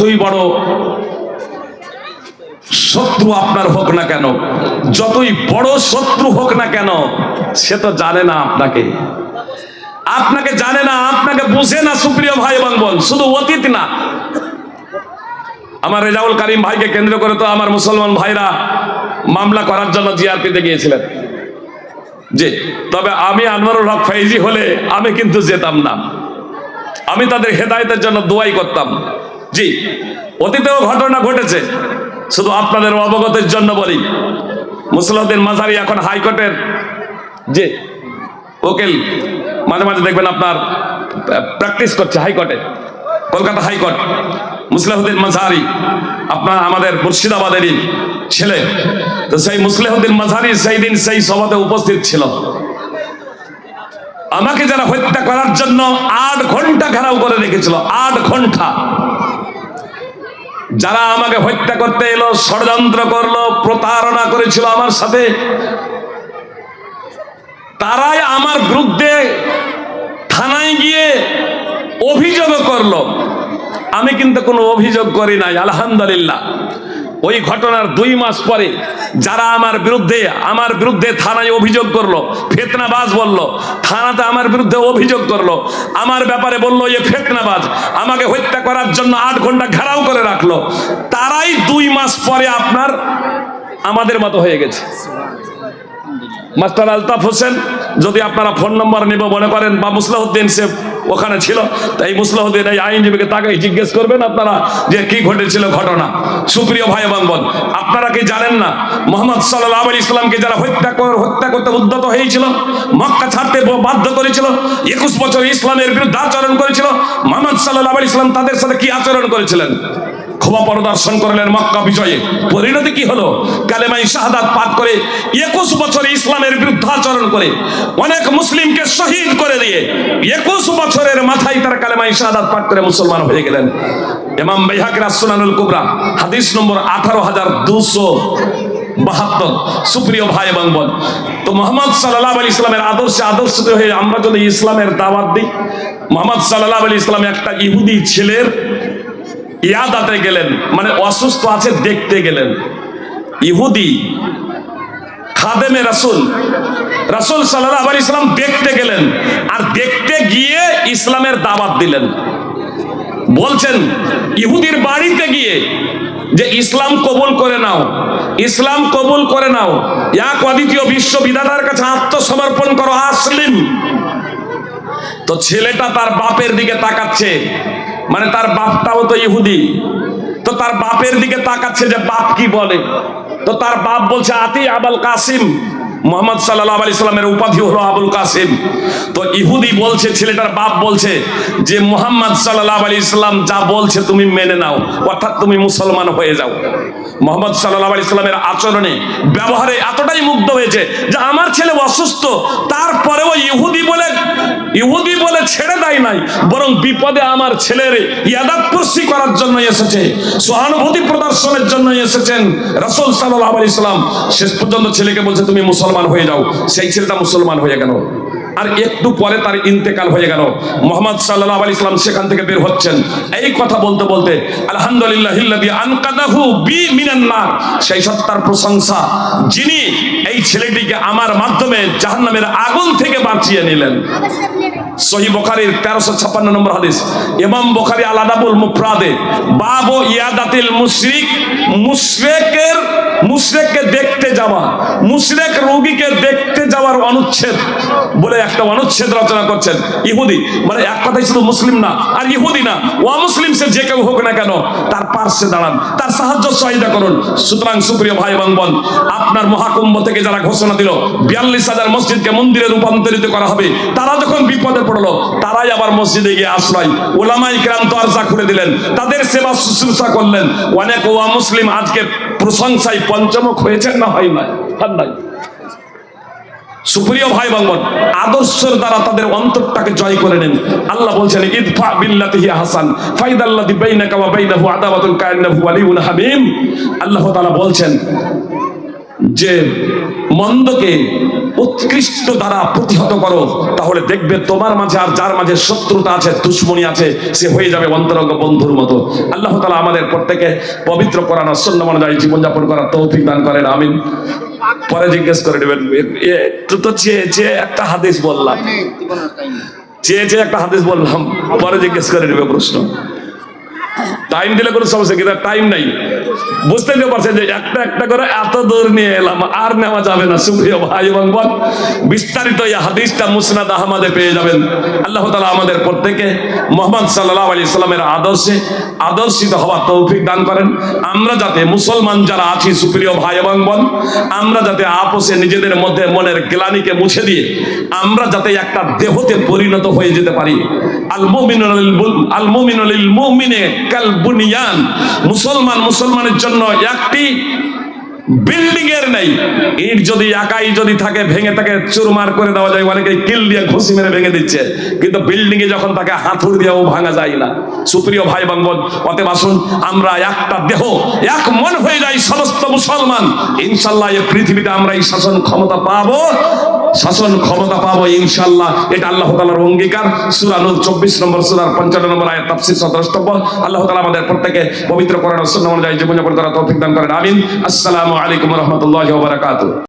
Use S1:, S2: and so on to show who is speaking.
S1: যতই বড় শত্রু আপনার হোক না কেন, যতই বড় শত্রু হোক না কেন, সে তো জানে না আপনাকে। আপনাকে জানে না, আপনাকে বুঝে না, সুপ্রিয় ভাই এবং বোন শুধু অতীত না। আমার রেজাউল করিম ভাইকে কেন্দ্র করে তো আমার মুসলমান ভাইরা মামলা করার জন্য জিআরপিতে গিয়েছিলেন। যে তবে আমি আনোয়ারুল হক ফাইজি হলে আমি কিন্তু যেতাম না। আমি তাদের হেদায়তের জন্য দোয়াই করতাম। জি, অতীতেও ঘটনা ঘটেছে। শুধু আপনাদের অবগতের জন্য বলি, মুসলাউদ্দিন মাঝারি এখন হাইকোর্টের যে উকিল, মাঝে মাঝে দেখবেন আপনার প্র্যাকটিস করছে হাইকোর্টে, কলকাতা হাইকোর্ট। মুসলিহুদ্দিন মাঝারি, আপনার আমাদের মুর্শিদাবাদেরই ছেলে। তো সেই মুসলিহুদ্দিন মাঝারি সেই দিন সেই সভাতে উপস্থিত ছিল। আমাকে যারা হত্যা করার জন্য আট ঘণ্টা ঘেরাও করে রেখেছিল আট ঘণ্টা। যারা আমাকে হত্যা করতে এলো, ষড়যন্ত্র করল, প্রতারণা করেছিল আমার সাথে, তারাই আমার বিরুদ্ধে থানায় গিয়ে অভিযোগ করল। আমি কিন্তু কোনো অভিযোগ করি নাই, আলহামদুলিল্লাহ। ওই ঘটনার দুই মাস পরে যারা আমার বিরুদ্ধে আমার বিরুদ্ধে থানায় অভিযোগ করল, ফেতনাবাজ বলল, থানাতে আমার বিরুদ্ধে অভিযোগ করল, আমার ব্যাপারে বলল, এ ফেতনাবাজ, আমাকে হত্যা করার জন্য আট ঘণ্টা ঘেরাও করে রাখল। তারাই দুই মাস পরে আপনার, আমাদের মতো হয়ে গেছে। মাস্টার আলতাফ হোসেন, যদি আপনারা ফোন নম্বর নেব, মনে করেন, বা মুসলাহুদ্দিন সে ওখানে ছিল। তাই মুসলিহদের এই আইনজীবীকে তাকে জিজ্ঞেস করবেন আপনারা যে কি ঘটেছিল ঘটনা। সুপ্রিয় ভাই এবং বোন আপনারা কি জানেন না, মোহাম্মদ সাল্লাহ আলী ইসলামকে যারা হত্যা হত্যা করতে উদ্যত হয়েছিল, মক্কা ছাড়তে বাধ্য করেছিল, একুশ বছর ইসলামের বিরুদ্ধে আচরণ করেছিল, মোহাম্মদ সাল্লাহ আলী ইসলাম তাদের সাথে কি আচরণ করেছিলেন? ক্ষমা প্রদর্শন করলেন মক্কা বিজয়ে। পরিণতি কি হলো? কালেমাই শাহাদাত পাঠ করে একুশ বছর ইসলামের বিরুদ্ধে আচরণ করে অনেক মুসলিমকে শহীদ করে দিয়ে একুশ বছরের মাথায় তারা কালেমাই শাহাদাত পাঠ করে মুসলমান হয়ে গেলেন। ইমাম বাইহাকের সুনানুল কুবরা, হাদিস নম্বর আঠারো হাজার দুশো বাহাত্তর, সুপ্রিয় ভাই এবং বোন। তো মোহাম্মদ সাল্লাহ আলী ইসলামের আদর্শে আদর্শিত হয়ে আমরা যদি ইসলামের দাওয়াত দিই, মোহাম্মদ সাল্লাহ আলী ইসলাম একটা ইহুদি ছেলের ইয়াদাতে গেলেন মানে অসুস্থ আছে দেখতে গেলেন। ইহুদি, খাদেমে রাসুল রাসুল সাল্লাহ আলী ইসলাম দেখতে গেলেন আর দেখতে গিয়ে ইসলামের দাওয়াত দিলেন। বলছেন, ইহুদির বাড়িতে গিয়ে যে ইসলাম কবুল করে নাও, ইসলাম কবুল করে নাও, এক অদ্বিতীয় বিশ্ববিধাতার কাছে আত্মসমর্পণ করো আসলিম তো ছেলেটা তার বাপের দিকে তাকাচ্ছে মানে তার বাপটাও তো ইহুদি। তো তার বাপের দিকে তাকাচ্ছে যে বাপ কি বলে? তো তার বাপ বলছে, আতি আবাল কাসিম। মোহাম্মদ সাল্লাহ আলি সাল্লামের উপাধি হলো আবুল কাসিম। তো ইহুদি বলছে, ছেলেটার বাপ বলছে যে, মোহাম্মদ সাল্লাহ আলি ইসলাম যা বলছে তুমি মেনে নাও, অর্থাৎ তুমি মুসলমান হয়ে যাও। মোহাম্মদ সাল্লাহ আলি ইসলামের আচরণে, ব্যবহারে এতটাই মুগ্ধ হয়েছে যে, আমার ছেলে অসুস্থ বলে ইহুদি বলে ছেড়ে দেয় নাই, বরং বিপদে আমার ছেলের ইয়াদাতপুরসি করার জন্য এসেছে, সহানুভূতি প্রদর্শনের জন্য এসেছেন রসুল সাল্লাহ আলি ইসলাম শেষ পর্যন্ত ছেলেকে বলছে, তুমি মুসলমান হয়ে যাও। সেই ছেলেটা মুসলমান হয়ে গেল। আর একটু পরে তার ইন্তেকাল হয়ে গেল। মোহাম্মদ সাল্লাহ আলী ইসলাম সেখান থেকে বের হচ্ছেন। এই কথা বলতে বলতে, আলহামদুলিল্লাহ সেই সত্তার প্রশংসা যিনি এই ছেলেটিকে আমার মাধ্যমে জাহান্নামের আগুন থেকে বাঁচিয়ে নিলেন। সহি বখারির তেরোশো ছাপ্পান্ন নম্বর হাদিস। ইমাম বখারি আলাদাবুল মুফরাদে, বাব ইয়াদাতিল মুশরিক, মুশরেকের, মুশরেককে দেখতে যাওয়া, মুশরেক রোগীকে দেখতে যাওয়ার অনুচ্ছেদ বলে একটা অনুচ্ছেদ রচনা করছেন ইহুদি। মানে এক কথাই শুধু মুসলিম না, আর ইহুদি না ও মুসলিম সে যে কেউ হোক না কেন, তার পার্শ্বে দাঁড়ান, তার সাহায্য সহায়তা করুন। সুতরাং সুপ্রিয় ভাই এবং বোন, আপনার মহাকুম্ভ থেকে যারা ঘোষণা দিল, বিয়াল্লিশ হাজার মসজিদকে মন্দিরে রূপান্তরিত করা হবে, তারা যখন বিপদে পড়ল, তারাই আবার মসজিদে গিয়ে আশ্রয়। ওলামাই ক্রাম দরজা খুলে দিলেন, তাদের সেবা শুশ্রূষা করলেন। অনেক ওয়া মুসলিম আজকে প্রশংসায় পঞ্চমুখ হয়েছেন না হয় নাই সুপ্রিয় ভাই বাংবন আদর্শের দ্বারা তাদের অন্তরটাকে জয় করে নেন। আল্লাহ বলছেন, ইদফা বিল্লাতিহি হাসান, ফাইদাল্লাযী বাইনাকা ওয়া বাইনাহু আদাওয়াতুন কান্নাহু ওয়ালিউন হামিম। আল্লাহ তাআলা বলছেন যে মন্দকে উৎকৃষ্ট দ্বারা প্রতিহত করো তাহলে দেখবে তোমার মাঝে আর যার মাঝে শত্রুতা আছে দুশ্মনী আছে সে হয়ে যাবে অন্তরঙ্গ বন্ধুর মতো। আল্লাহ তালা আমাদের প্রত্যেকে পবিত্র করানো সন্ন্য অনুযায়ী জীবনযাপন করার তৌফিক দান করেন আমিন। পরে জিজ্ঞেস করে নেবেন তো চেয়ে একটা হাদিস বললাম চেয়ে চেয়ে একটা হাদিস বললাম পরে জিজ্ঞেস করে নেবে প্রশ্ন। টাইম দিলে কোনো সমস্যা কিন্তু টাইম নাই। বুঝতে তো পারছেন যে একটা একটা করে এত দূর নিয়ে এলাম, আর নেওয়া যাবে না। সুপ্রিয় ভাই এবং বোন, বিস্তারিত এই হাদিসটা মুসনাদ আহমদে পেয়ে যাবেন। আল্লাহ তালা আমাদের প্রত্যেকে মোহাম্মদ সাল্লাহ আলী সাল্লামের আদর্শে আদর্শিত হওয়ার তৌফিক দান করেন। আমরা যাতে মুসলমান যারা আছি, সুপ্রিয় ভাই এবং বোন, আমরা যাতে আপোষে নিজেদের মধ্যে মনের গ্লানিকে মুছে দিয়ে আমরা যাতে একটা দেহতে পরিণত হয়ে যেতে পারি। আল মুমিনুল আল মুমিনে কাল বুনিয়ান মুসলমান মুসলমানের জন্য একটি বিল্ডিং এর নেই। ইট যদি একাই যদি থাকে, ভেঙে তাকে চুরমার করে দেওয়া যায়, অনেকে কিল দিয়ে ঘুষি মেরে ভেঙে দিচ্ছে। কিন্তু বিল্ডিং এ যখন তাকে হাতুড় দিয়েও ভাঙা যায় না। সুপ্রিয় ভাই বাঙ্গন অতএব আসুন, আমরা একটা দেহ, এক মন হয়ে যাই সমস্ত মুসলমান। ইনশাল্লাহ এই পৃথিবীতে আমরা এই শাসন ক্ষমতা পাবো। শাসন ক্ষমতা পাবো ইনশাল্লাহ এটা আল্লাহ তালার অঙ্গীকার। সুরা নূর চব্বিশ নম্বর, সুরার পঞ্চান্ন নম্বর আয়াত তাফসির সদরষ্টব্য আল্লাহ তালা আমাদের প্রত্যেকে পবিত্র করার সুন্নাহ অনুযায়ী জীবনযাপন করার তৌফিক দান করেন। আমিন। আসসালামু আলাইকুম রহমতুল্লাহ বারাকাতুহ।